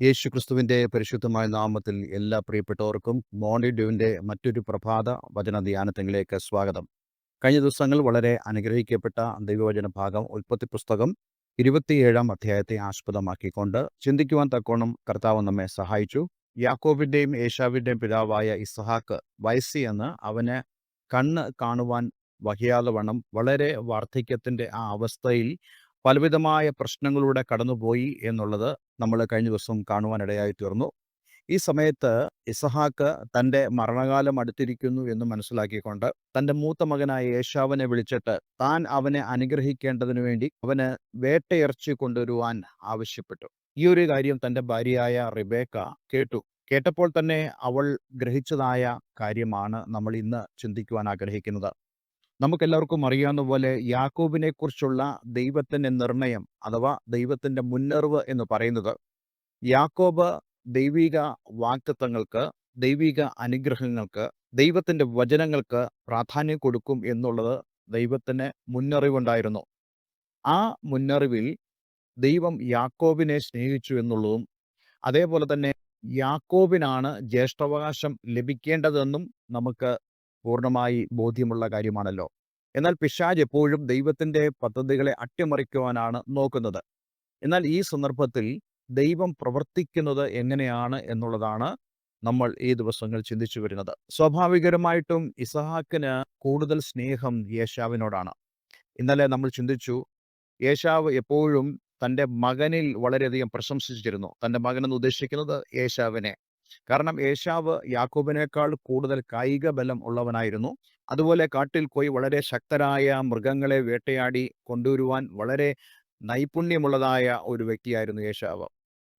യേശു ക്രിസ്തുവിന്റെ പരിശുദ്ധമായ നാമത്തിൽ എല്ലാ പ്രിയപ്പെട്ടവർക്കും മോർണിംഗ് ഡ്യൂവിന്റെ മറ്റൊരു പ്രഭാത വചന ധ്യാനത്തിലേക്ക് സ്വാഗതം. കഴിഞ്ഞ ദിവസങ്ങൾ വളരെ അനുഗ്രഹിക്കപ്പെട്ട ദൈവവചന ഭാഗം ഉൽപ്പത്തി പുസ്തകം ഇരുപത്തിയേഴാം അധ്യായത്തെ ആസ്പദമാക്കിക്കൊണ്ട് ചിന്തിക്കുവാൻ തക്കോണം കർത്താവ് നമ്മെ സഹായിച്ചു. യാക്കോബിന്റെയും ഏഷാവിന്റെയും പിതാവായ ഇസ്ഹാക്ക് വയസ്സി എന്ന് അവന് കണ്ണ് കാണുവാൻ വഹിയാതെ വണ്ണം വളരെ വാർദ്ധക്യത്തിന്റെ ആ അവസ്ഥയിൽ പലവിധമായ പ്രശ്നങ്ങളിലൂടെ കടന്നുപോയി എന്നുള്ളത് നമ്മൾ കഴിഞ്ഞ ദിവസം കാണുവാനിടയായി തീർന്നു. ഈ സമയത്ത് ഇസഹാക്ക് തന്റെ മരണകാലം അടുത്തിരിക്കുന്നു എന്ന് മനസ്സിലാക്കിക്കൊണ്ട് തന്റെ മൂത്ത മകനായ യേശാവിനെ വിളിച്ചിട്ട് താൻ അവനെ അനുഗ്രഹിക്കേണ്ടതിനു വേണ്ടി അവന് വേട്ടയിറച്ചി കൊണ്ടുവരുവാൻ ആവശ്യപ്പെട്ടു. ഈ ഒരു കാര്യം തന്റെ ഭാര്യയായ റിബേക്ക കേട്ടു. കേട്ടപ്പോൾ തന്നെ അവൾ ഗ്രഹിച്ചതായ കാര്യമാണ് നമ്മൾ ഇന്ന് ചിന്തിക്കുവാൻ ആഗ്രഹിക്കുന്നത്. നമുക്കെല്ലാവർക്കും അറിയാവുന്ന പോലെ യാക്കോബിനെ കുറിച്ചുള്ള ദൈവത്തിന്റെ നിർണയം അഥവാ ദൈവത്തിന്റെ മുന്നറിവ് എന്ന് പറയുന്നത് യാക്കോബ് ദൈവിക വാക്തത്വങ്ങൾക്ക് ദൈവിക അനുഗ്രഹങ്ങൾക്ക് ദൈവത്തിന്റെ വചനങ്ങൾക്ക് പ്രാധാന്യം കൊടുക്കും എന്നുള്ളത് ദൈവത്തിന് മുന്നറിവുണ്ടായിരുന്നു. ആ മുന്നറിവിൽ ദൈവം യാക്കോബിനെ സ്നേഹിച്ചു എന്നുള്ളതും അതേപോലെ തന്നെ യാക്കോബിനാണ് ജ്യേഷ്ഠാവകാശം ലഭിക്കേണ്ടതെന്നും നമുക്ക് പൂർണമായി ബോധ്യമുള്ള കാര്യമാണല്ലോ. എന്നാൽ പിശാജ് എപ്പോഴും ദൈവത്തിന്റെ പദ്ധതികളെ അട്ടിമറിക്കുവാനാണ് നോക്കുന്നത്. എന്നാൽ ഈ സന്ദർഭത്തിൽ ദൈവം പ്രവർത്തിക്കുന്നത് എങ്ങനെയാണ് എന്നുള്ളതാണ് നമ്മൾ ഈ ദിവസങ്ങൾ ചിന്തിച്ചു വരുന്നത്. സ്വാഭാവികമായിട്ടും ഇസഹാക്കിന് കൂടുതൽ സ്നേഹം യേശാവിനോടാണ്. ഇന്നലെ നമ്മൾ ചിന്തിച്ചു യേശാവ് എപ്പോഴും തന്റെ മകനിൽ വളരെയധികം പ്രശംസിച്ചിരുന്നു. തന്റെ എന്ന് ഉദ്ദേശിക്കുന്നത് യേശാവിനെ. കാരണം ഏശാവ് യാക്കോബിനേക്കാൾ കൂടുതൽ കായിക ബലം ഉള്ളവനായിരുന്നു. അതുപോലെ കാട്ടിൽ പോയി വളരെ ശക്തരായ മൃഗങ്ങളെ വേട്ടയാടി കൊണ്ടുവരുവാൻ വളരെ നൈപുണ്യമുള്ളതായ ഒരു വ്യക്തിയായിരുന്നു ഏശാവ്.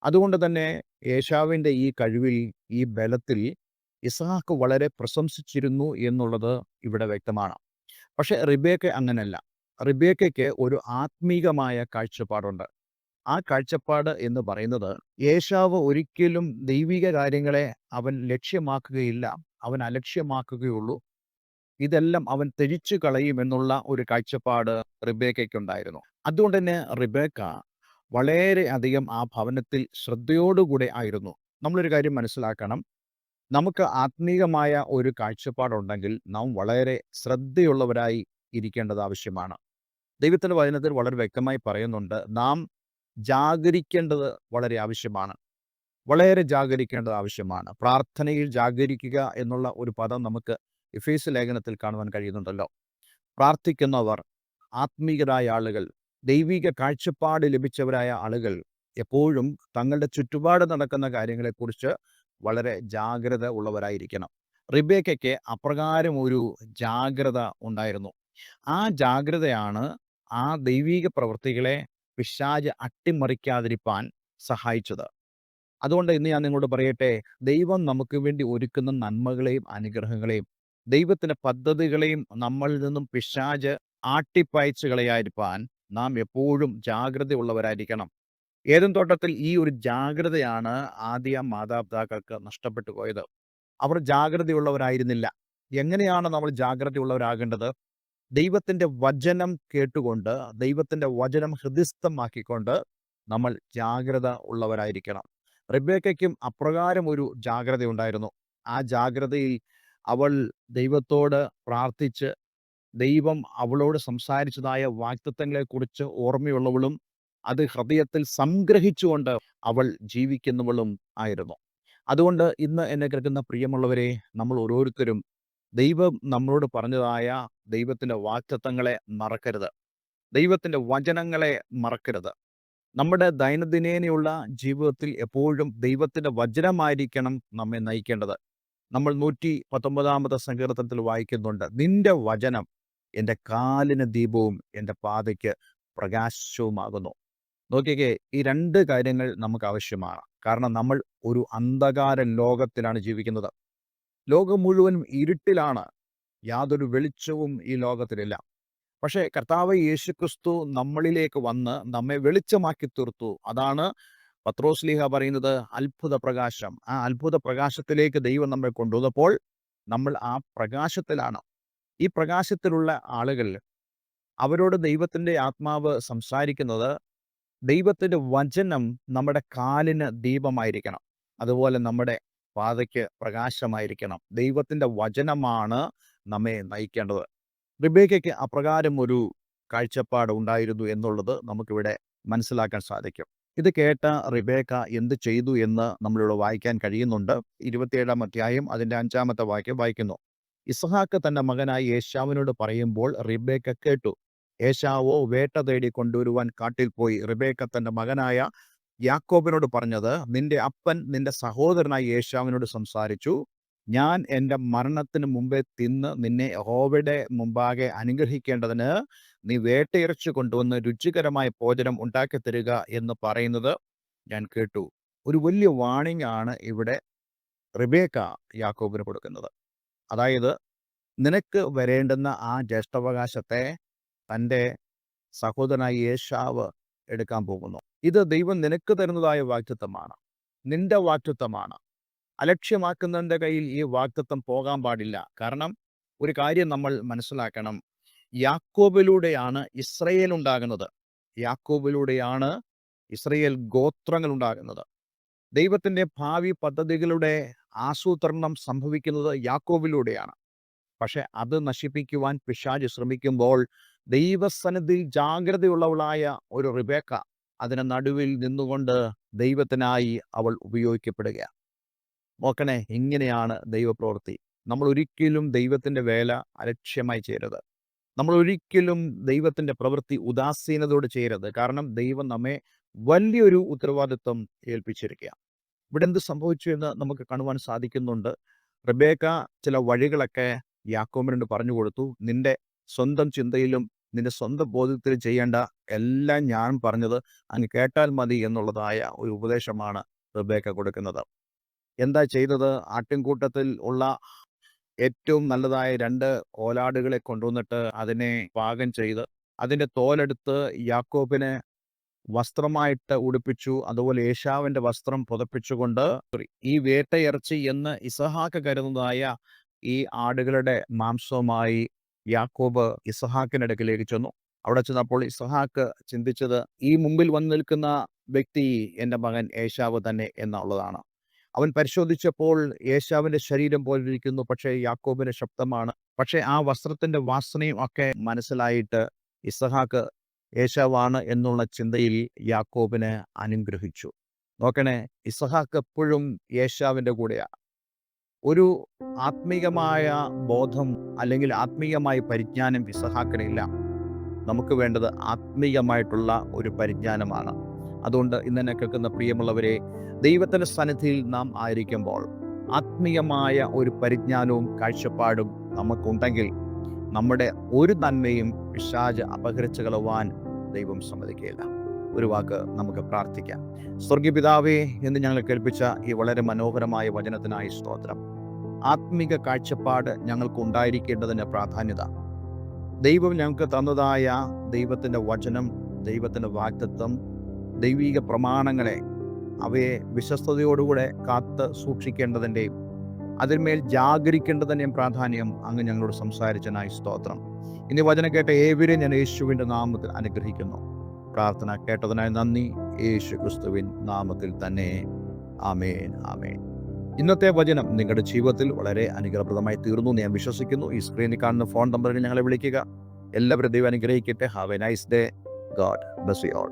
അതുകൊണ്ട് തന്നെ യേശാവിന്റെ ഈ കഴിവിൽ ഈ ബലത്തിൽ ഇസഹാക്ക് വളരെ പ്രശംസിച്ചിരുന്നു എന്നുള്ളത് ഇവിടെ വ്യക്തമാണ്. പക്ഷെ റിബേക്ക അങ്ങനല്ല. റിബേക്കയ്ക്ക് ഒരു ആത്മീകമായ കാഴ്ചപ്പാടുണ്ട്. ആ കാഴ്ചപ്പാട് എന്ന് പറയുന്നത് യേശാവ് ഒരിക്കലും ദൈവിക കാര്യങ്ങളെ അവൻ ലക്ഷ്യമാക്കുകയില്ല. അവൻ അലക്ഷ്യമാക്കുകയുള്ളൂ. ഇതെല്ലാം അവൻ തിരിച്ചു കളയും എന്നുള്ള ഒരു കാഴ്ചപ്പാട് റിബേക്കയ്ക്കുണ്ടായിരുന്നു. അതുകൊണ്ട് തന്നെ റിബേക്ക വളരെ അധികം ആ ഭവനത്തിൽ ശ്രദ്ധയോടുകൂടെ ആയിരുന്നു. നമ്മളൊരു കാര്യം മനസ്സിലാക്കണം. നമുക്ക് ആത്മീകമായ ഒരു കാഴ്ചപ്പാടുണ്ടെങ്കിൽ നാം വളരെ ശ്രദ്ധയുള്ളവരായി ഇരിക്കേണ്ടത് ആവശ്യമാണ്. ദൈവത്തിന്റെ വചനത്തിൽ വളരെ വ്യക്തമായി പറയുന്നുണ്ട് നാം ജാഗരിക്കേണ്ടത് വളരെ ആവശ്യമാണ്. വളരെ ജാഗരിക്കേണ്ടത് ആവശ്യമാണ്. പ്രാർത്ഥനയിൽ ജാഗരിക്കുക എന്നുള്ള ഒരു പദം നമുക്ക് എഫേസ് ലേഖനത്തിൽ കാണുവാൻ കഴിയുന്നുണ്ടല്ലോ. പ്രാർത്ഥിക്കുന്നവർ ആത്മീയരായ ആളുകൾ ദൈവിക കാഴ്ചപ്പാട് ലഭിച്ചവരായ ആളുകൾ എപ്പോഴും തങ്ങളുടെ ചുറ്റുപാട് നടക്കുന്ന കാര്യങ്ങളെക്കുറിച്ച് വളരെ ജാഗ്രത ഉള്ളവരായിരിക്കണം. റിബേക്കയ്ക്ക് അപ്രകാരം ഒരു ജാഗ്രത ഉണ്ടായിരുന്നു. ആ ജാഗ്രതയാണ് ആ ദൈവിക പ്രവൃത്തികളെ പിശാജ് അട്ടിമറിക്കാതിരിപ്പാൻ സഹായിച്ചത്. അതുകൊണ്ട് ഇന്ന് ഞാൻ നിങ്ങളോട് പറയട്ടെ ദൈവം നമുക്ക് വേണ്ടി ഒരുക്കുന്ന നന്മകളെയും അനുഗ്രഹങ്ങളെയും ദൈവത്തിന്റെ പദ്ധതികളെയും നമ്മളിൽ നിന്നും പിശാജ് ആട്ടിപ്പായച്ചു കളയാതിരിപ്പാൻ നാം എപ്പോഴും ജാഗ്രതയുള്ളവരായിരിക്കണം. ഏതും തോട്ടത്തിൽ ഈ ഒരു ജാഗ്രതയാണ് ആദ്യ മാതാപിതാക്കൾക്ക് നഷ്ടപ്പെട്ടു പോയത്. അവർ ജാഗ്രതയുള്ളവരായിരുന്നില്ല. എങ്ങനെയാണ് നമ്മൾ ജാഗ്രതയുള്ളവരാകേണ്ടത്? ദൈവത്തിന്റെ വചനം കേട്ടുകൊണ്ട് ദൈവത്തിന്റെ വചനം ഹൃദയസ്ഥമാക്കിക്കൊണ്ട് നമ്മൾ ജാഗ്രത ഉള്ളവരായിരിക്കണം. റിബേക്കയ്ക്കും അപ്രകാരം ഒരു ജാഗ്രത ഉണ്ടായിരുന്നു. ആ ജാഗ്രതയിൽ അവൾ ദൈവത്തോട് പ്രാർത്ഥിച്ച് ദൈവം അവളോട് സംസാരിച്ചതായ വാക്തത്വങ്ങളെക്കുറിച്ച് ഓർമ്മയുള്ളവളും അത് ഹൃദയത്തിൽ സംഗ്രഹിച്ചുകൊണ്ട് അവൾ ജീവിക്കുന്നവളും ആയിരുന്നു. അതുകൊണ്ട് ഇന്ന് എന്നെ കേൾക്കുന്ന പ്രിയമുള്ളവരെ നമ്മൾ ഓരോരുത്തരും ദൈവം നമ്മളോട് പറഞ്ഞതായ ദൈവത്തിന്റെ വാക്തത്വങ്ങളെ മറക്കരുത്. ദൈവത്തിന്റെ വചനങ്ങളെ മറക്കരുത്. നമ്മുടെ ദൈനംദിനേനയുള്ള ജീവിതത്തിൽ എപ്പോഴും ദൈവത്തിന്റെ വചനമായിരിക്കണം നമ്മെ നയിക്കേണ്ടത്. നമ്മൾ നൂറ്റി പത്തൊമ്പതാമത്തെ സങ്കീർത്തനത്തിൽ വായിക്കുന്നുണ്ട് നിന്റെ വചനം എന്റെ കാലിന് ദീപവും എന്റെ പാതയ്ക്ക് പ്രകാശവുമാകുന്നു. നോക്കിയേ ഈ രണ്ട് കാര്യങ്ങൾ നമുക്ക് ആവശ്യമാണ്. കാരണം നമ്മൾ ഒരു അന്ധകാര ലോകത്തിലാണ് ജീവിക്കുന്നത്. ലോകം മുഴുവനും ഇരുട്ടിലാണ്. യാതൊരു വെളിച്ചവും ഈ ലോകത്തിലില്ല. പക്ഷേ കർത്താവ് യേശുക്രിസ്തു നമ്മളിലേക്ക് വന്ന് നമ്മെ വെളിച്ചമാക്കി തീർത്തു. അതാണ് പത്രോസ്ലീഹ പറയുന്നത് അത്ഭുത പ്രകാശം ആ അത്ഭുത പ്രകാശത്തിലേക്ക് ദൈവം നമ്മെ കൊണ്ടുവന്നപ്പോൾ നമ്മൾ ആ പ്രകാശത്തിലാണ്. ഈ പ്രകാശത്തിലുള്ള ആളുകൾ അവരോട് ദൈവത്തിന്റെ ആത്മാവ് സംസാരിക്കുന്നത് ദൈവത്തിന്റെ വചനം നമ്മുടെ കാലിന് ദീപമായിരിക്കണം. അതുപോലെ നമ്മുടെ പാതയ്ക്ക് പ്രകാശമായിരിക്കണം. ദൈവത്തിന്റെ വചനമാണ് നമ്മെ നയിക്കേണ്ടത്. റിബേക്കയ്ക്ക് അപ്രകാരം ഒരു കാഴ്ചപ്പാട് ഉണ്ടായിരുന്നു എന്നുള്ളത് നമുക്കിവിടെ മനസ്സിലാക്കാൻ സാധിക്കും. ഇത് കേട്ട റിബേക്ക എന്ത് ചെയ്തു എന്ന് നമ്മളിവിടെ വായിക്കാൻ കഴിയുന്നുണ്ട്. ഇരുപത്തിയേഴാം അധ്യായം അതിന്റെ അഞ്ചാമത്തെ വാക്യം വായിക്കുന്നു. ഇസ്ഹാക്ക് തന്റെ മകനായി യേശാവിനോട് പറയുമ്പോൾ റിബേക്ക കേട്ടു. ഏശാവോ വേട്ട തേടി കൊണ്ടുവരുവാൻ കാട്ടിൽ പോയി. റിബേക്ക തന്റെ മകനായ യാക്കോബിനോട് പറഞ്ഞത് നിന്റെ അപ്പൻ നിന്റെ സഹോദരനായ യേശാവിനോട് സംസാരിച്ചു. ഞാൻ എന്റെ മരണത്തിന് മുമ്പേ തിന്ന് നിന്നെ ഹോവയുടെ മുമ്പാകെ അനുഗ്രഹിക്കേണ്ടതിന് നീ വേട്ടയിറച്ചു കൊണ്ടുവന്ന് രുചികരമായ ഭോജനം ഉണ്ടാക്കി തരിക എന്ന് പറയുന്നത് ഞാൻ കേട്ടു. ഒരു വലിയ വാണിംഗ് ആണ് ഇവിടെ റിബേക്ക യാക്കോബിന് കൊടുക്കുന്നത്. അതായത് നിനക്ക് വരേണ്ടുന്ന ആ ജ്യേഷ്ഠാവകാശത്തെ തന്റെ സഹോദരനായ യേശാവ് എടുക്കാൻ പോകുന്നു. ഇത് ദൈവം നിനക്ക് തരുന്നതായ വാക്തത്വമാണ് നിന്റെ വാക്തത്വമാണ് അലക്ഷ്യമാക്കുന്നതിന്റെ കയ്യിൽ ഈ വാക്തത്വം പോകാൻ പാടില്ല. കാരണം ഒരു കാര്യം നമ്മൾ മനസ്സിലാക്കണം. യാക്കോബിലൂടെയാണ് ഇസ്രയേൽ ഉണ്ടാകുന്നത്. യാക്കോബിലൂടെയാണ് ഇസ്രയേൽ ഗോത്രങ്ങൾ ഉണ്ടാകുന്നത്. ദൈവത്തിന്റെ ഭാവി പദ്ധതികളുടെ ആസൂത്രണം സംഭവിക്കുന്നത് യാക്കോബിലൂടെയാണ്. പക്ഷെ അത് നശിപ്പിക്കുവാൻ പിശാജ് ശ്രമിക്കുമ്പോൾ ദൈവസന്നിധിയിൽ ജാഗ്രതയുള്ളവളായ ഒരു റിബേക്ക അതിന് നടുവിൽ നിന്നുകൊണ്ട് ദൈവത്തിനായി അവൾ ഉപയോഗിക്കപ്പെടുകയാണ് നോക്കണേ ഇങ്ങനെയാണ് ദൈവപ്രവൃത്തി. നമ്മൾ ഒരിക്കലും ദൈവത്തിന്റെ വേല അലക്ഷ്യമായി ചെയ്യരുത്. നമ്മൾ ഒരിക്കലും ദൈവത്തിന്റെ പ്രവൃത്തി ഉദാസീനതയോട് ചെയ്യരുത്. കാരണം ദൈവം നമ്മെ വലിയൊരു ഉത്തരവാദിത്വം ഏൽപ്പിച്ചിരിക്കുക ഇവിടെ എന്ത് സംഭവിച്ചു എന്ന് നമുക്ക് കാണുവാൻ സാധിക്കുന്നുണ്ട്. റബേക്ക ചില വഴികളൊക്കെ യാക്കോമിനോട് പറഞ്ഞു കൊടുത്തു. നിന്റെ സ്വന്തം ചിന്തയിലും നിന്റെ സ്വന്തം ബോധ്യത്തിൽ ചെയ്യേണ്ട എല്ലാം ഞാൻ പറഞ്ഞത് അങ്ങ് കേട്ടാൽ മതി എന്നുള്ളതായ ഒരു ഉപദേശമാണ് റിബേക്ക കൊടുക്കുന്നത്. എന്താ ചെയ്തത്? ആട്ടിൻകൂട്ടത്തിൽ ഉള്ള ഏറ്റവും നല്ലതായ രണ്ട് കോലാടുകളെ കൊണ്ടുവന്നിട്ട് അതിനെ പാകം ചെയ്ത് അതിന്റെ തോലെടുത്ത് യാക്കോബിനെ വസ്ത്രമായിട്ട് ഉടുപ്പിച്ചു. അതുപോലെ ഏഷാവിന്റെ വസ്ത്രം പുതപ്പിച്ചുകൊണ്ട് ഈ വേട്ടയിറച്ചി എന്ന് ഇസഹാക്ക് കരുതുന്നതായ ഈ ആടുകളുടെ മാംസവുമായി യാക്കോബ് ഇസഹാക്കിന്റെ അടുക്കിലേക്ക് ചെന്നു. അവിടെ ചെന്നപ്പോൾ ഇസഹാക്ക് ചിന്തിച്ചത് ഈ മുമ്പിൽ വന്നു നിൽക്കുന്ന വ്യക്തി എന്റെ മകൻ ഏശാവ് തന്നെ എന്നുള്ളതാണ്. അവൻ പരിശോധിച്ചപ്പോൾ യേശാവിന്റെ ശരീരം പോലിരിക്കുന്നു പക്ഷേ യാക്കോബിന്റെ ശബ്ദമാണ്. പക്ഷേ ആ വസ്ത്രത്തിന്റെ വാസനയും ഒക്കെ മനസ്സിലായിട്ട് ഇസഹാക്ക് യേശാവാണ് എന്നുള്ള ചിന്തയിൽ യാക്കോബിനെ അനുഗ്രഹിച്ചു. നോക്കണേ ഇസഹാക്ക് എപ്പോഴും യേശാവിന്റെ കൂടെയാണ് ഒരു ആത്മീകമായ ബോധം അല്ലെങ്കിൽ ആത്മീയമായ പരിജ്ഞാനം ഇസഹാക്കിനില്ല നമുക്ക് വേണ്ടത് ആത്മീയമായിട്ടുള്ള ഒരു പരിജ്ഞാനമാണ്. അതുകൊണ്ട് ഇന്നെന്നെ കേൾക്കുന്ന പ്രിയമുള്ളവരെ ദൈവത്തിന്റെ സന്നിധിയിൽ നാം ആയിരിക്കുമ്പോൾ ആത്മീയമായ ഒരു പരിജ്ഞാനവും കാഴ്ചപ്പാടും നമുക്കുണ്ടെങ്കിൽ നമ്മുടെ ഒരു നന്മയും പിശാജ് അപഹരിച്ചു കളവാൻ ദൈവം സമ്മതിക്കുകയില്ല. ഒരു വാക്ക് നമുക്ക് പ്രാർത്ഥിക്കാം. സ്വർഗീയപിതാവേ എന്ന് ഞങ്ങൾ കേൾപ്പിച്ച ഈ വളരെ മനോഹരമായ വചനത്തിനായി സ്തോത്രം. ആത്മീക കാഴ്ചപ്പാട് ഞങ്ങൾക്ക് ഉണ്ടായിരിക്കേണ്ടതിന്റെ പ്രാധാന്യത. ദൈവം ഞങ്ങൾക്ക് തന്നതായ ദൈവത്തിന്റെ വചനം ദൈവത്തിന്റെ വാക്തത്വം ദൈവിക പ്രമാണങ്ങളെ അവയെ വിശ്വസ്തയോടുകൂടെ കാത്ത് സൂക്ഷിക്കേണ്ടതിന്റെയും അതിന്മേൽ ജാഗരിക്കേണ്ടതിന്റെയും പ്രാധാന്യം അങ്ങ് ഞങ്ങളോട് സംസാരിച്ചനായി സ്തോത്രം. ഇനി വചനം കേട്ട ഏവരെയും ഞാൻ യേശുവിന്റെ നാമത്തിൽ അനുഗ്രഹിക്കുന്നു. പ്രാർത്ഥന കേട്ടതിനായി നന്ദി. യേശു ക്രിസ്തുവിൻ നാമത്തിൽ തന്നെ. ആമേൻ ആമേൻ. ഇന്നത്തെ വചനം നിങ്ങളുടെ ജീവിതത്തിൽ വളരെ അനുഗ്രഹപ്രദമായി തീർന്നു ഞാൻ വിശ്വസിക്കുന്നു. ഈ സ്ക്രീനിൽ കാണുന്ന ഫോൺ നമ്പറിൽ ഞങ്ങളെ വിളിക്കുക. എല്ലാവരും ദൈവം അനുഗ്രഹിക്കട്ടെ. Have a nice day God bless you all